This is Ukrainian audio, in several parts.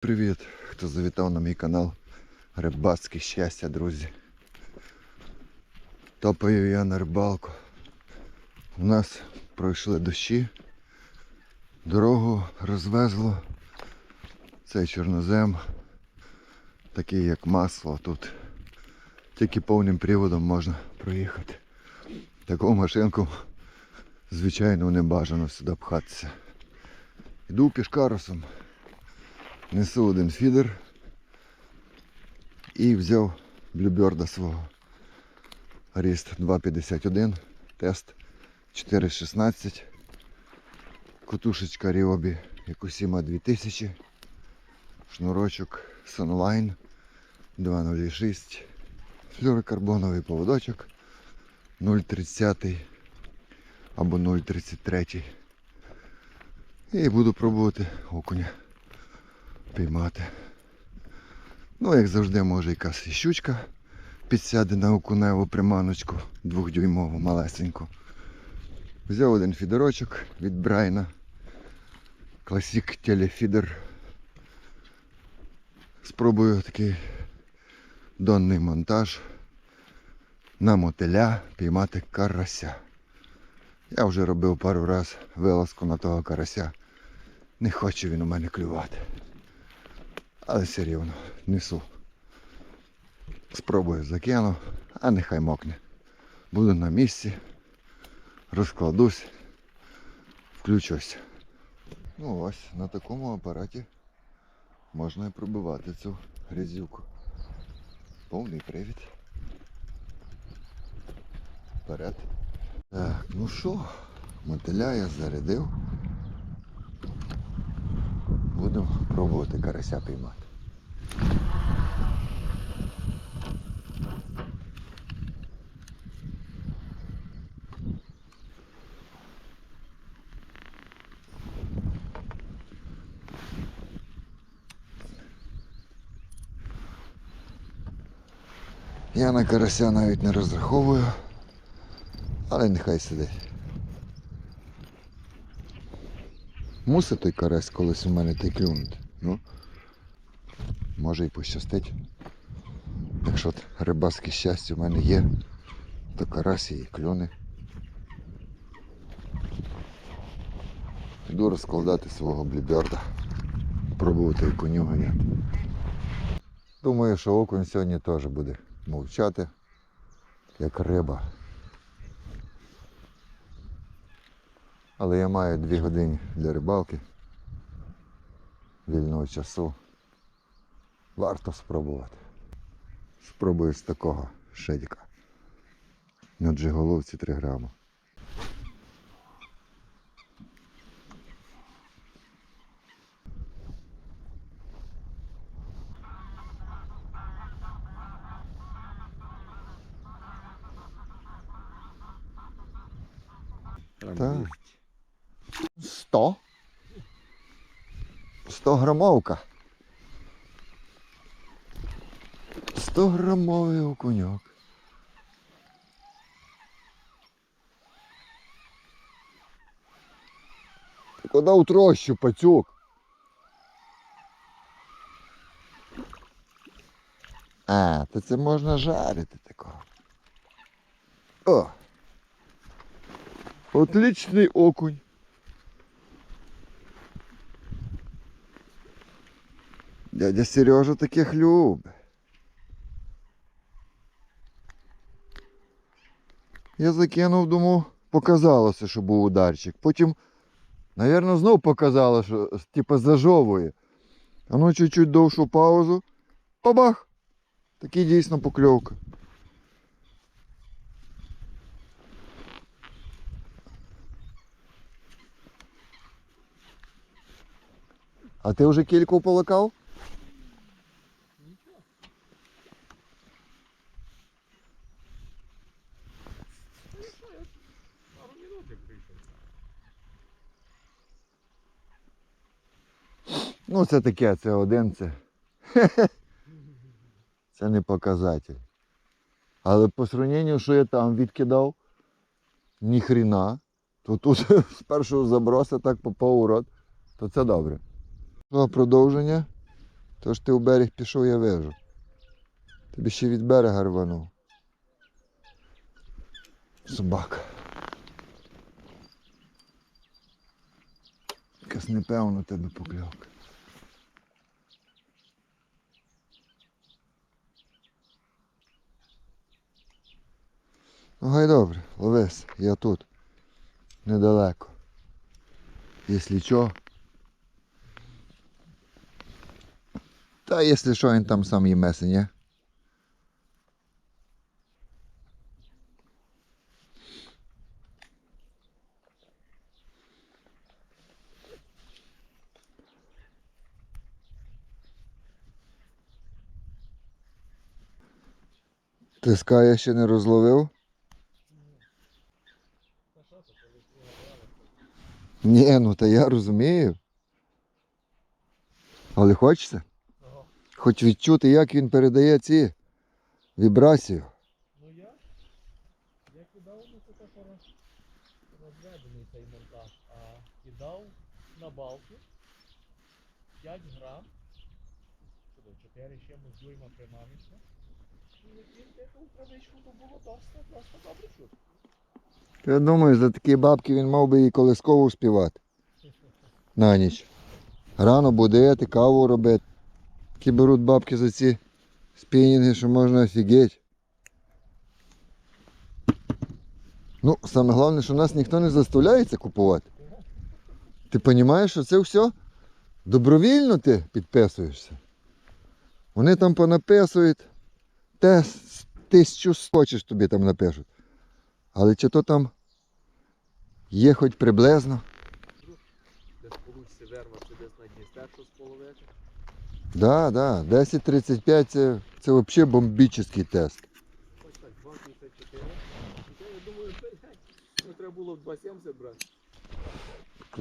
Привіт, хто завітав на мій канал Рибацьке щастя, друзі. Топаю я на рибалку. У нас пройшли дощі, дорогу розвезло. Цей чорнозем, такий як масло тут. Тільки повним приводом можна проїхати. Таку машинку, звичайно, не бажано сюди пхатися. Йду пішкарусом. Несу один фідер і взяв блюберда свого. Ріст 2,51, тест 4,16. Котушечка Ріобі Якусіма 2000. Шнурочок Sunline 2,06. Флюрокарбоновий поводочок 0,30 або 0,33. І буду пробувати окуня піймати. Ну, як завжди, може якась і щучка підсяде на окуневу приманочку двохдюймову, малесеньку. Взяв один фідерочок від Брайна. Класік телефідер. Спробую такий донний монтаж на мотиля піймати карася. Я вже робив пару раз вилазку на того карася. Не хоче він у мене клювати. Але все рівно несу. Спробую закину, а нехай мокне. Буду на місці, розкладусь, включусь. Ну ось на такому апараті можна і пробивати цю грязюку. Повний привід. Вперед. Так, ну що, мотиля я зарядив. Будемо пробувати карася піймати. Я на карася навіть не розраховую, але нехай сидить. Мусить той карась колись у мене та клюнути. Ну, може і пощастить. Якщо от рибацьке щастя в мене є, то карась і клюне. Йду розкладати свого бліберда. Пробувати окуню ганяти. Думаю, що окунь сьогодні теж буде мовчати, як риба. Але я маю дві години для рибалки вільного часу. Варто спробувати. Спробую з такого шедіка. На джиголовці 3 грами. Так. 100? 100 грамовка. 100 грамовий окуньок. Ти куди утрощу, пацюк? А, то це можна жарити такого. О! Отличний окунь. Дядя Сережа таких любить. Я закинув, думав, показалося, що був ударчик. Потім, напевно, знов показало, що типу зажовує. А ну чуть-чуть довшу паузу. Бабах! Такий дійсно покльовка. А ти вже кільку полакав? Ну, це таке, це один, це. Це не показатель. Але по сравненню, що я там відкидав, ніхрена, то тут з першого заброса так попав у рот, то це добре. Ну, а продовження То ж ти у берег пішов, я вижу. Тобі ще від берега рванув. Собака. Якась непевна тебе покльовка. Ну гай добре, ловись, я тут. Недалеко. Якщо що. Та якщо що, він там сам їмеся, ні? Тиска я ще не розловив? Ні, ну та я розумію. Але хочеться? Ага. Хоч відчути, як він передає ці вібрацію. Ну я? Я кидав, ну це так розведений цей монтаж, а кидав на балку 5 грам, 4 ще ми з дюйма примамився. І як він тикав травичку, то було досить, досить добре чути. Я думаю, за такі бабки він мав би і колискову співати на ніч. Рано будити, каву робити. Такі беруть бабки за ці спінінги, що можна офігеть. Ну, саме головне, що нас ніхто не заставляє це купувати. Ти розумієш, що це все добровільно ти підписуєшся. Вони там понаписують, те тисячу хочеш тобі там напишуть. Але чи то там є хоч приблизно? Десь получиться верма чи десь на Дністер щось половити. Да, да. 10.35 це, це взагалі бомбічний тест. Ось так, 2,54. Я думаю, ну треба було в 2,70 брати.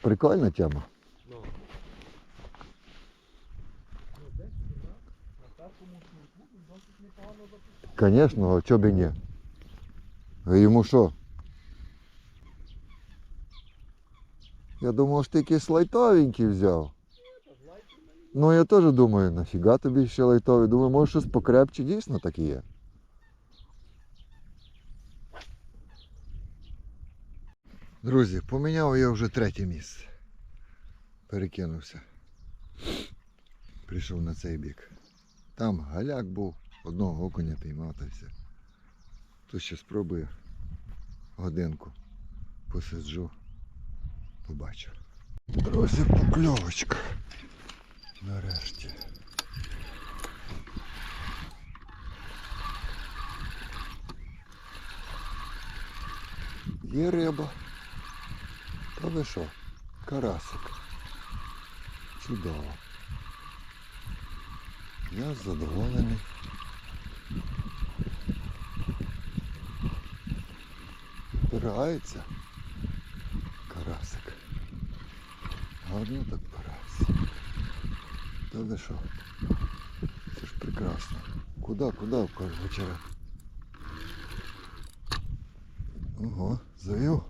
Прикольна тема. Ну. Десь. Звісно, а чого б і ні? А йому що? Я думав, що ти якийсь лайтовенький взяв. Ну я теж думаю, нафіга тобі ще лайтовий. Думаю, може щось покрепче, дійсно так і є. Друзі, поміняв я вже третє місце. Перекинувся. Прийшов на цей бік. Там галяк був, одного окуня піймав та все. Тут ще спробую годинку посиджу. Побачу. Друзі, покльовочка. Нарешті. Є риба. Та ви що? Карасик. Чудово. Я задоволений. Впирається карасик. Гарно так впирається. Та ви що? Це ж прекрасно. Куда, куда вечора? Ого, завів.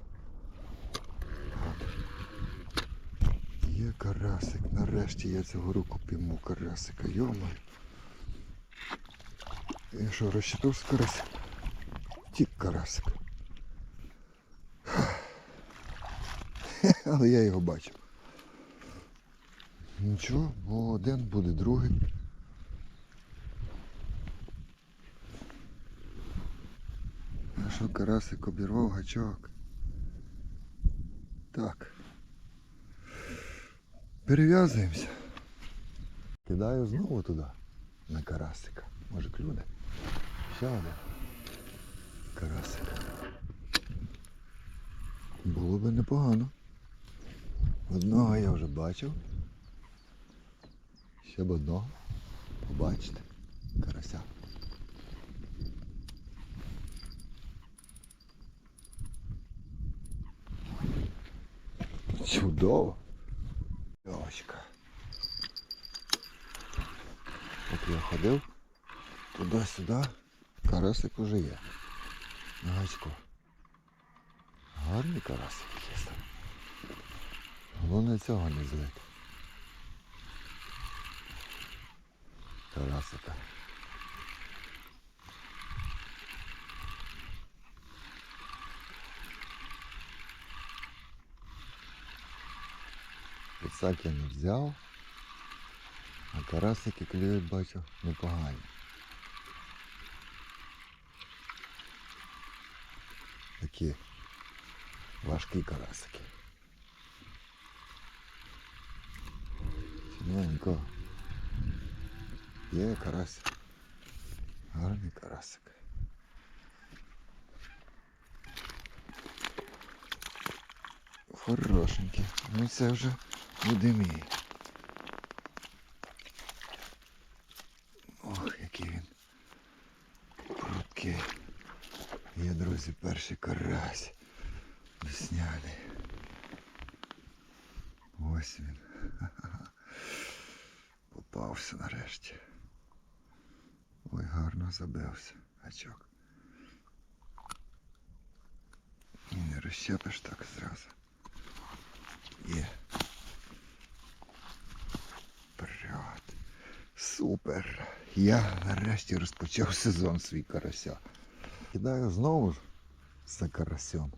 Є карасик. Нарешті я цього року пійму карасика. Йомай. Я що, розчитав з карасик? Тік карасик. Але я його бачив. Нічого, бо один буде другий. А що карасик обірвав гачок? Так. Перев'язуємося. Кидаю знову туди, на карасика. Може клюне. Ще один. Карасик. Було би непогано. Одного я вже бачив. Ще б одного. Побачите. Карася. Чудово. Льовочка. От я ходив туди-сюди. Карасик уже є. На. Гарний карасик є. Там. Головне цього не злити. карасика. Писак я не взяв, а карасики клюють, бачу, непогані. Такі важкі карасики. Синенько. Є карась. Гарний карасик. Хорошенький. Ну це вже буде мій. Ох, який він. Пруткий. Є, друзі, перший карась. Весняний. Ось він. Попався нарешті. Ой, гарно забився. Гачок. І не розщепиш так зразу. Є. Вперед. Супер. Я нарешті розпочав сезон свій карася. Кидаю знову ж за карасем.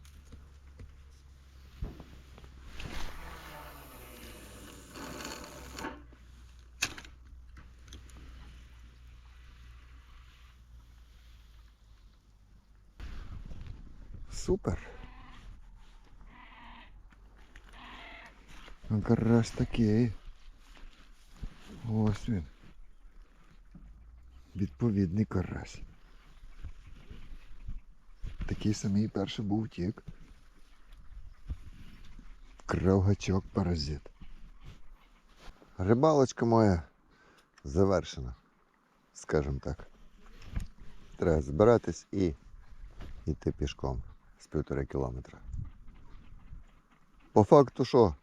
Супер. Ну, Карась такий. Ось він. Відповідний карась. Такий самий перший був втік. Крав гачок паразит. Рибалочка моя завершена, скажімо так. Треба збиратись і йти пішком з півтора кілометра. По факту що?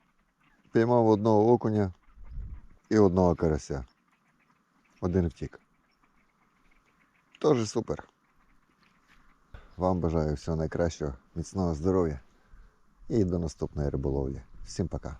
Піймав одного окуня і одного карася. Один втік. Тоже супер. Вам бажаю всього найкращого, міцного здоров'я і до наступної риболовлі. Всім пока.